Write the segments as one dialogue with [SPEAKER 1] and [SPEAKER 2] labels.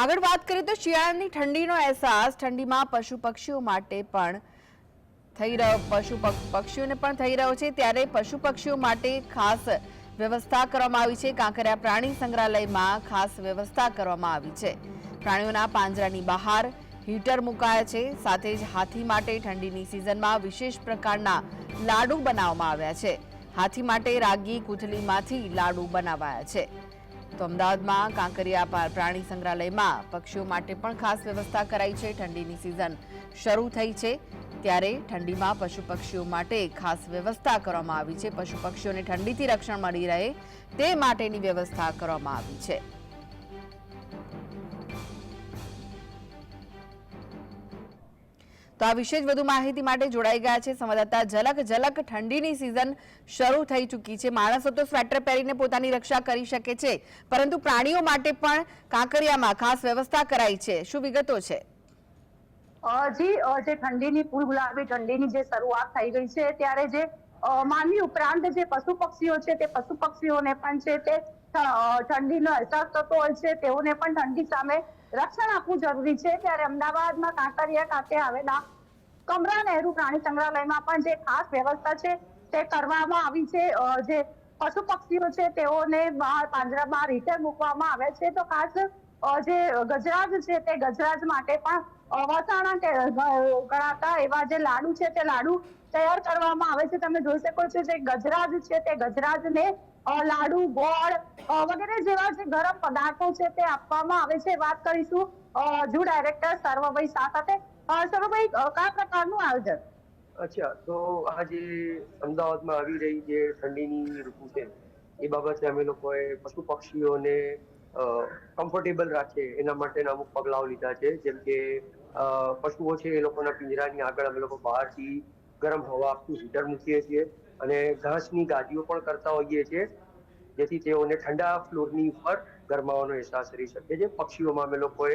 [SPEAKER 1] આગળ વાત કરીએ તો શિયાળાની ઠંડીનો અહેસાસ. ઠંડીમાં પશુ પક્ષીઓ માટે પણ થઈ રહ્યો, પશુ પક- પક્ષીઓને પણ થઈ રહ્યો છે. ત્યારે પશુ પક્ષીઓ માટે ખાસ વ્યવસ્થા કરવામાં આવી છે. કાંકરિયા પ્રાણી સંગ્રહાલયમાં ખાસ વ્યવસ્થા કરવામાં આવી છે. પ્રાણીઓના પાંજરાની બહાર હીટર મુકાયા છે. સાથે જ હાથી માટે ઠંડીની સિઝનમાં વિશેષ પ્રકારના લાડુ બનાવવામાં આવ્યા છે. હાથી માટે રાગી, કુથલીમાંથી લાડુ બનાવાયા છે. તો અમદાવાદમાં કાંકરિયા પ્રાણી સંગ્રહાલયમાં પક્ષીઓ માટે પણ ખાસ વ્યવસ્થા કરાઈ છે. ઠંડીની સિઝન શરૂ થઈ છે ત્યારે ઠંડીમાં પશુ પક્ષીઓ માટે ખાસ વ્યવસ્થા કરવામાં આવી છે. પશુ પક્ષીઓને ઠંડીથી રક્ષણ મળી રહે તે માટેની વ્યવસ્થા કરવામાં આવી છે. તો આ વિશે જ વધુ માહિતી માટે જોડાઈ ગયા છે સંવાદદાતા ઝલક. ઝલક ઠંડીની સિઝન શરૂ થઈ ચૂકી છે. માણસો તો સ્વેટર પહેરીને પોતાની રક્ષા કરી શકે છે. પરંતુ પ્રાણીઓ માટે પણ કાંકરિયામાં ખાસ વ્યવસ્થા કરાઈ છે. શું વિગતો છે?
[SPEAKER 2] જી જે ઠંડીની, ફૂલ ગુલાબી ઠંડીની જે શરૂઆત થઈ ગઈ છે, ત્યારે જે માનવી ઉપરાંત જે પશુ પક્ષીઓ છે, તે પશુ પક્ષીઓને પણ છે તે ઠંડીનો અહેસાસ થતો હોય છે, તેઓને પણ ઠંડી સામે રક્ષણ આપવું જરૂરી છે. ત્યારે અમદાવાદમાં કાંકરિયા ખાતે આવેલા કમરા નહેરુ પ્રાણી સંગ્રહાલયમાં પણ જે ખાસ વ્યવસ્થા છે, તે કરવામાં આવી છે. જે પશુ પક્ષીઓ છે, તેઓને બહાર પાંજરામાં રીતે મૂકવામાં આવે છે. તો ખાસ જે ગજરાજ છે, તે ગજરાજ માટે પણ વસાણા ગણાતા એવા જે લાડુ છે, તે લાડુ તૈયાર કરવામાં આવે છે. તમે જોઈ શકો છો જે ગજરાજ છે તે ગજરાજને લાડુ, ગોળ વગેરે જેવા જે ગરમ પદાર્થો છે તે આપવામાં આવે છે. વાત કરીશું જુ ડાયરેક્ટર સર્વભાઈ શાહ સાથે. સર્વભાઈ કયા પ્રકારનું આયોજન?
[SPEAKER 3] અચ્છા, તો આ જે અમદાવાદમાં આવી રહી જે ઠંડીની ઋતુ છે, એ બાબતે અમે લોકોએ પશુ પક્ષીઓને કમ્ફર્ટેબલ રાખે એના માટેના અમુક પગલાઓ લીધા છે. જેમ કે પશુઓ છે એ લોકોના પિંજરાની આગળ અમે લોકો બહારથી ગરમ હવા આપતું હીટર મૂકીએ છીએ અને ઘાસની ગાદીઓ પણ કરતા હોઈએ છીએ, જેથી તેઓને ઠંડા ફ્લોરની ઉપર ગરમાવાનો અહેસાસ રહી શકે. છે પક્ષીઓમાં અમે લોકોએ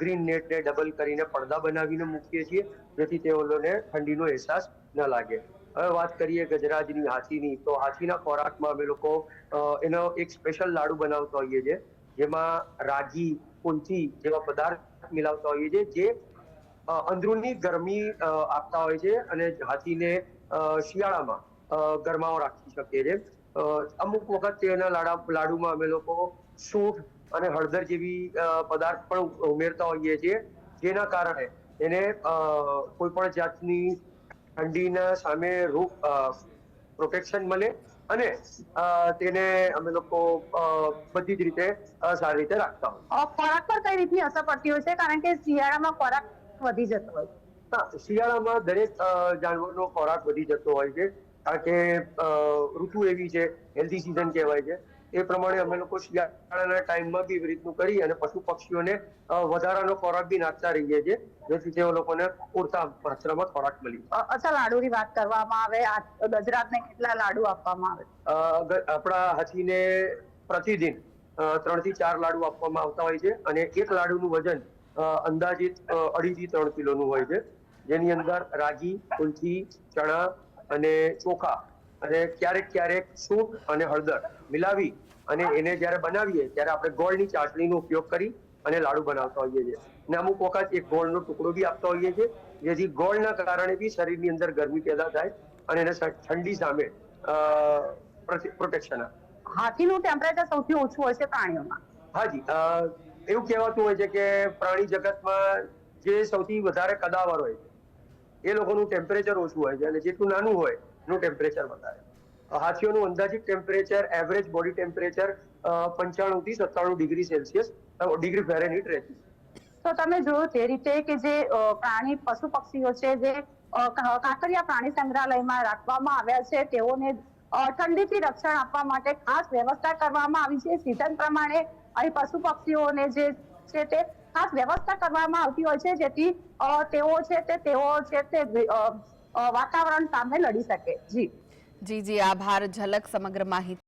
[SPEAKER 3] ગ્રીન નેટને ડબલ કરીને પડદા બનાવીને મૂકીએ છીએ, જેથી તેઓને ઠંડીનો અહેસાસ ન લાગે. હવે વાત કરીએ ગજરાજની, હાથીની, તો હાથીના ખોરાકમાં અમે લોકો એનો એક સ્પેશિયલ લાડુ બનાવતા હોઈએ છીએ, જેમાં રાગી કુલથી જેવા પદાર્થ મિલાવતા હોઈએ છીએ, જે અંદરૂની ગરમી આપતા હોય છે અને હાથીને શિયાળામાં ગરમાવો રાખી શકીએ છીએ અમુક વખત તેના લાડા, લાડુમાં અમે લોકો સૂંઠ અને હળદર જેવી પદાર્થ પણ ઉમેરતા હોઈએ છીએ, જેના કારણે એને કોઈ પણ જાતની ઠંડીના સામે રૂપ પ્રોટેક્શન મળે અને તેને અમે લોકો બધી જ રીતે સારી રીતે રાખતા હોય.
[SPEAKER 2] ખોરાક પર કઈ રીતની અસર પડતી હોય છે? કારણ કે શિયાળામાં ખોરાક વધી જતો હોય.
[SPEAKER 3] શિયાળામાં દરેક જાનવરનો ખોરાક વધી જતો હોય છે. કારણ કે ઋતુ એવી છે હેલ્ધી સિઝન કહેવાય છે. એ પ્રમાણે અમે લોકો શિયાળાના ટાઈમમાં બી રીતનું કરી અને પશુ પક્ષીઓને વધારાનો ખોરાક બી નાખતા રહીએ છીએ જેથી તેઓ લોકોને પૂરતા માત્રામાં ખોરાક મળી
[SPEAKER 2] અચ્છા લાડુની વાત કરવામાં આવે. ગજરાતને કેટલા લાડુ આપવામાં આવે?
[SPEAKER 3] આપણા હાથીને પ્રતિદિન ત્રણથી ચાર લાડુ આપવામાં આવતા હોય છે અને એક લાડુનું વજન અંદાજિત અઢીથી ત્રણ કિલોનું હોય છે. જેની અંદર રાગી કુલથી ચણા અને ચોખા અને ક્યારેક ક્યારેક સૂંઠ અને હળદર મિલાવી અને એને જ્યારે બનાવીએ ત્યારે આપણે ગોળની ચાસણીનો ઉપયોગ કરી અને લાડુ બનાવતા હોઈએ છીએ. અને અમુક વખત એક ગોળનો ટુકડો બી આપતા હોઈએ છીએ જેથી ગોળના કારણે બી શરીરની અંદર ગરમી પેદા થાય અને એને ઠંડી સામે પ્રોટેક્શન આપે.
[SPEAKER 2] હાથીનું ટેમ્પરેચર સૌથી ઓછું હોય છે પ્રાણીઓમાં.
[SPEAKER 3] હાજી અ, એવું કહેવાતું હોય છે કે પ્રાણી જગતમાં જે સૌથી વધારે કદાવર હોય છે, એ લોકોનું ટેમ્પરેચર ઓછું હોય છે અને જેટલું નાનું હોય એનું ટેમ્પરેચર વધારે. હાથીઓનું અંદાજિત ટેમ્પરેચર એવરેજ બોડી ટેમ્પરેચર પંચાણું થી સત્તાણું ડિગ્રી સેલ્સિયસ ડિગ્રી ફેરેનહીટ રહેતી
[SPEAKER 2] તો તમે જોયું તે રીતે કે જે પ્રાણી, પશુ પક્ષીઓ છે જે કાંકરિયા પ્રાણી સંગ્રહાલયમાં રાખવામાં આવ્યા છે, તેઓને ઠંડીથી રક્ષણ આપવા માટે ખાસ વ્યવસ્થા કરવામાં આવી છે. સિઝન પ્રમાણે અહીં પશુ પક્ષીઓને જે છે તે ખાસ વ્યવસ્થા કરવામાં આવતી હોય છે, જેથી તેઓ છે તે, તેઓ છે તે વાતાવરણ સામે લડી શકે. જી.
[SPEAKER 1] જી જી, આભાર. ઝલક સમગ્ર માહિતી